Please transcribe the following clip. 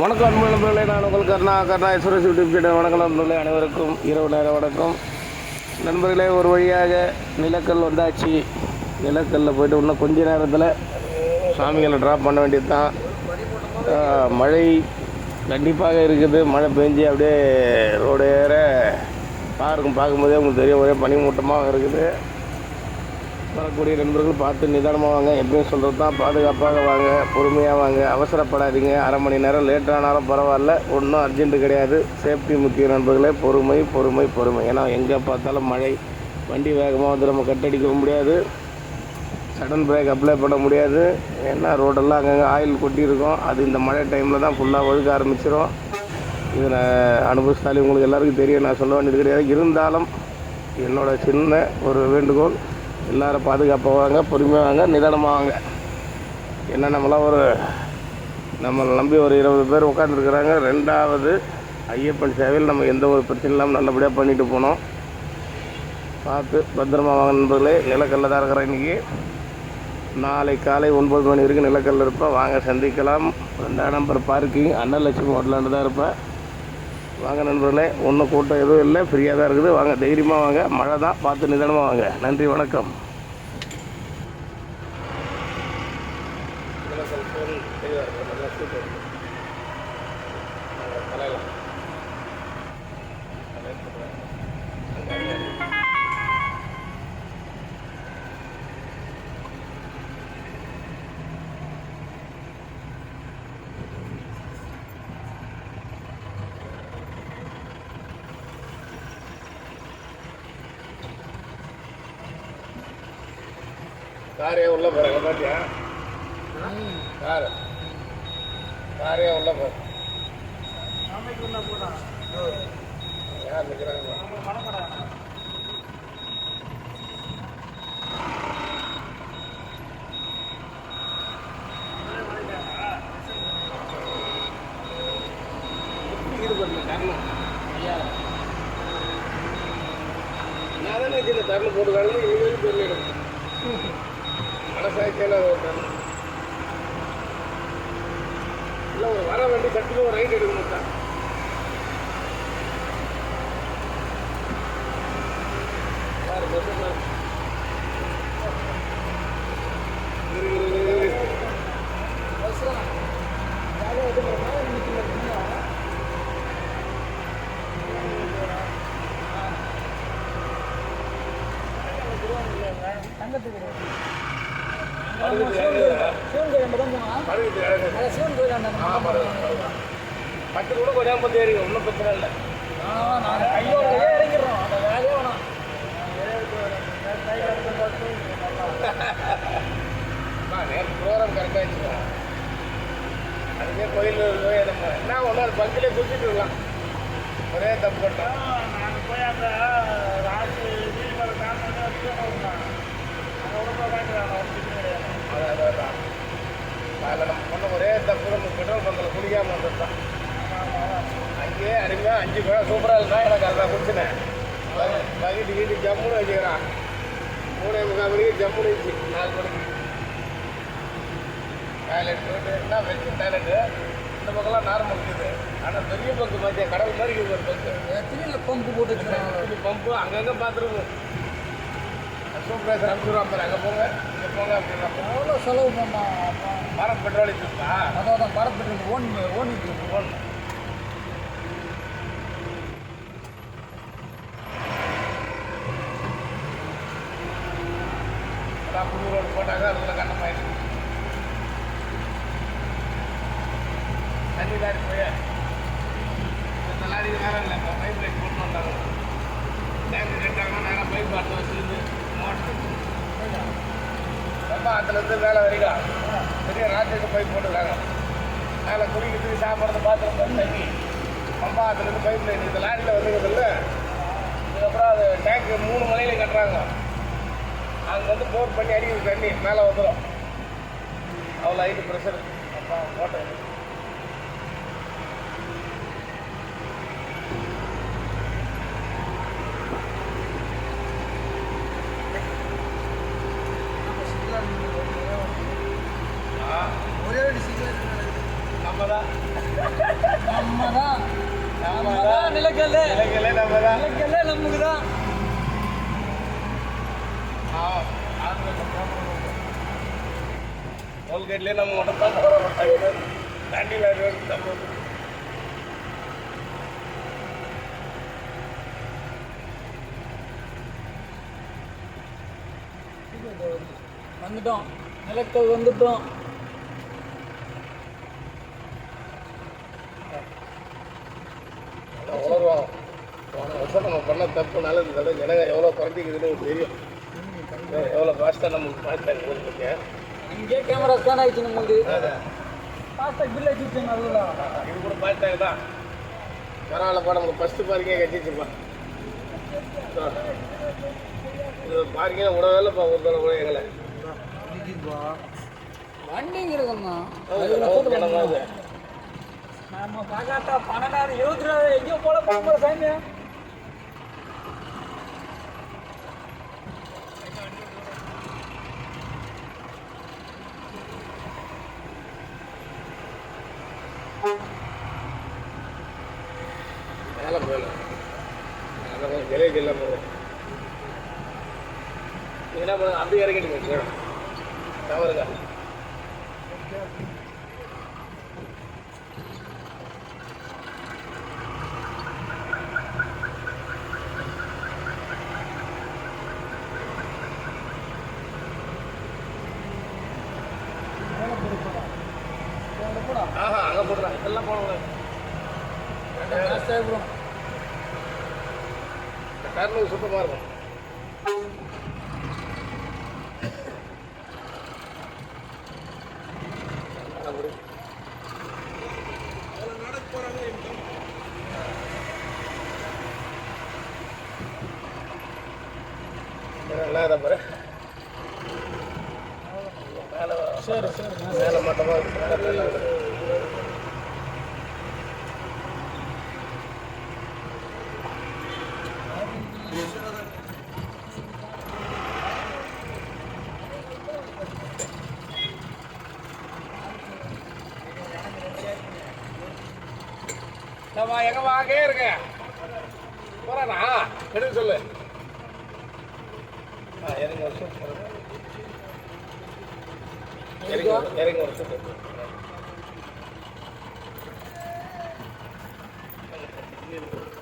வணக்கம் அன்பு நண்பர்களே நான் உங்கள் கருணா கருணா ஈஸ்வரஸ் யூடியூப் சேனல். வணக்கம் நண்பர்களே அனைவருக்கும் இரவு நேர வணக்கம். நண்பர்களே ஒரு வழியாக நிலக்கல் வந்தாச்சு. நிலக்கல்லில் போய்ட்டு இன்னும் கொஞ்ச நேரத்தில் சாமிகளை ட்ராப் பண்ண வேண்டியது தான் மழை கண்டிப்பாக இருக்குது. மழை பெஞ்சு அப்படியே ரோடு ஏற பார்க்கும் பார்க்கும்போதே உங்களுக்கு தெரியும் ஒரே பனிமூட்டமாக இருக்குது. வரக்கூடிய நண்பர்கள் பார்த்து நிதானமாக வாங்க. எப்பயும் சொல்கிறது தான் பாதுகாப்பாக வாங்க பொறுமையாக வாங்க. அவசரப்படாதீங்க. அரை மணி நேரம் லேட் ஆனாலும் பரவாயில்ல. ஒன்றும் அர்ஜென்ட்டு கிடையாது. சேஃப்டி முக்கிய நண்பர்களே பொறுமை பொறுமை பொறுமை. ஏன்னா எங்கே பார்த்தாலும் மழை வண்டி வேகமாக வந்து நம்ம கட்டடிக்க முடியாது. சடன் பிரேக் அப்ளை பண்ண முடியாது. ஏன்னா ரோடெல்லாம் அங்கங்கே ஆயில் கொட்டியிருக்கும். அது இந்த மழை டைமில் தான் ஃபுல்லாக ஒழுக ஆரம்பிச்சிடும் இதில் அனுபவசாலி உங்களுக்கு எல்லாருக்கும் தெரியும். நான் சொல்ல வேண்டியது கிடையாது. இருந்தாலும் என்னோடய சின்ன ஒரு வேண்டுகோள் எல்லாரும் பாதுகாப்பாக வாங்க பொறுமையாக வாங்க நிதானமாக வாங்க. ஏன்னா நம்மளாம் ஒரு நம்மளை நம்பி ஒரு இருபது பேர் உட்காந்துருக்குறாங்க ரெண்டாவது ஐயப்பன் சேவையில் நம்ம எந்த ஒரு பிரச்சனை இல்லாமல் நல்லபடியாக பண்ணிட்டு போனோம். பார்த்து பத்திரமா வாங்க நண்பர்களே நிலக்கல்ல தான் இருக்கிறேன் இன்றைக்கி நாளை காலை ஒன்பது மணி வரைக்கும் நிலக்கல்ல இருப்பேன் வாங்க சந்திக்கலாம். ரெண்டாம் நம்பர் பார்க்கிங் அன்னலட்சுமி ஹோட்டலாண்டு தான் இருப்பேன். வாங்க நண்பர்களே ஒன்றும் கூட்டம் எதுவும் இல்லை. ஃப்ரீயாக தான் இருக்குது. வாங்க தைரியமாக வாங்க. மழை தான். பார்த்து நிதானமாக வாங்க. நன்றி வணக்கம். காரே உள்ள போகிறாங்க பாத்தியா? கார். காரே உள்ள போகிற யார் நிற்கிறாங்க நான் தானே சின்ன தரணும் போட்டுக்காங்க இவங்க தெரியல மனசாட்சியில் இல்லை ஒரு வர வண்டி கட்டில ஒரு ரைட் எடுக்கணும் தான் யாரு பத்து கூட கொஞ்சம் பத்து ஏறிங்க ஒன்றும் பிரச்சனை இல்லை அம்மா, நேற்று ப்ரோக்ராம் கரெக்டாக ஆச்சுங்க அதுக்கே கோயில் போய் நம்ம என்ன ஒன்று பங்கிலே குடிச்சிட்டு இருக்கலாம் ஒரே தப்பு பண்ணோம் அதான் அதான் அதான் அதில் நம்ம பண்ண ஒரே தப்பு நம்ம பெட்ரோல் பங்கில் குடிக்காமல் வந்தது தான் அங்கேயே பேர் சூப்பராக இருந்தா எனக்கு அதான் குடிச்சினேன் பகிட்டு வீட்டு ஜம்முன்னு வச்சுக்கிறான். மூணே முக்கால் மணிக்கு ஜம்முன்னு இருந்துச்சு நாலு மணிக்கு. டாய்லெட் போயிட்டு என்ன வெஜ் டாய்லெட்டு இந்த பக்கம்லாம் நார்மல் இருக்குது. ஆனால் பெரிய பங்கு பார்த்தியா கடல் மாதிரி இருக்குது ஒரு பங்கு. பம்பு போட்டு வச்சிருக்காங்க பம்பு அங்கங்கே பார்த்துருவோம் சூப்பரேசர் அனுப்பிடுவாங்க அங்கே போங்க. இங்கே போங்க அப்படின்னா எவ்வளோ செலவு பண்ணா? மரம் பெட்ரோல் இருக்குப்பா அதான் படப்பட்டு ஓன் ஓனிட்டு போன் புது ரோடு போட்டாங்க அதில் கண்ணமாயிடுச்சு தண்ணி லாரி போய் இந்த லாரிக்கு நேரம் இல்லை இப்போ பைப் லைன் போட்டு வந்தாங்க டேங்க் கட்டாங்கன்னா நேரம் பைப் பார்த்து வச்சுருந்து மோட்டர் ரொம்ப அதுலேருந்து மேலே வரைக்கும் பெரிய ராஜ்யத்துக்கு பைப் போட்டுருக்காங்க மேலே குடிக்கிறதுக்கு சாப்பிட்றது பாத்திரம் தண்ணி ரொம்ப அதுலேருந்து பைப் லைன் இந்த லாரியில் இல்லை இதுக்கப்புறம் அது டேங்க் மூணு மலையில கட்டுறாங்க அங்கே வந்து போர் பண்ணி அடிக்கிற தண்ணி மேலே வந்துடும் அவ்வளோ ஹைட்டு ப்ரெஷர் அப்பா போட்டேன் ஒரே ஒரு சிக்னல் நம்ம தான் நம்ம தான் நம்ம தான் நிலக்கல்ல இலங்கையிலே நம்ம தான் நிலக்கல்ல நமக்கு தான் டோல்கேட்லேயே நம்ம மட்டும் தான் போட மாட்டாங்க தாண்டி வேறு வரைக்கும் தான் போகுது வந்துட்டோம். நிலக்கல் வந்துட்டோம். உணர்வோம் போன வருஷம் நம்ம பண்ண தப்புனால இந்த தடவை ஜனங்க எவ்வளோ குறைஞ்சிக்குதுன்னு தெரியும். எவ்வளோ ஃபாஸ்ட்டாக நமக்கு பார்த்தாங்க அங்கேயே கேமரா ஸ்கேன் ஆயிடுச்சு நம்மளுக்கு. ஃபாஸ்டாக பில் அடிச்சு நல்லா இது கூட பார்த்தாங்க தான். பரவாயில்லப்பா நமக்கு ஃபஸ்ட்டு பார்க்கிங்கே கட்டிச்சுப்பா இது பார்க்கிங்க விடவே இல்லைப்பா ஒரு தடவை கூட எங்களை இது நம்ம பார்க்காட்டா பன்னெண்டாயிரம் இருபத்தி ரூபா எங்கேயோ போல போகிற சாமி மேலே போயிடலாம் அதை கொஞ்சம் விலைக்கு இல்லாமல் போகும். என்ன பண்ணுங்க அப்படியே இறங்கிட்டு கீழே தவறுங்க ஆஹா அங்கே போடுறான் இதெல்லாம் போடக்கூடாது இந்த காரணம் சுத்தமாக இருக்கும் அப்படி நல்லா பாரு? மேலே மேலே மட்டமாக இருக்கு நம்ம எங்க வாங்க இருங்க. போறானா எடுத்து சொல்லு. ஆ இறங்கி ஒரு சூட் இறங்கி ஒரு- இறங்கி ஒரு சூட் இல்லை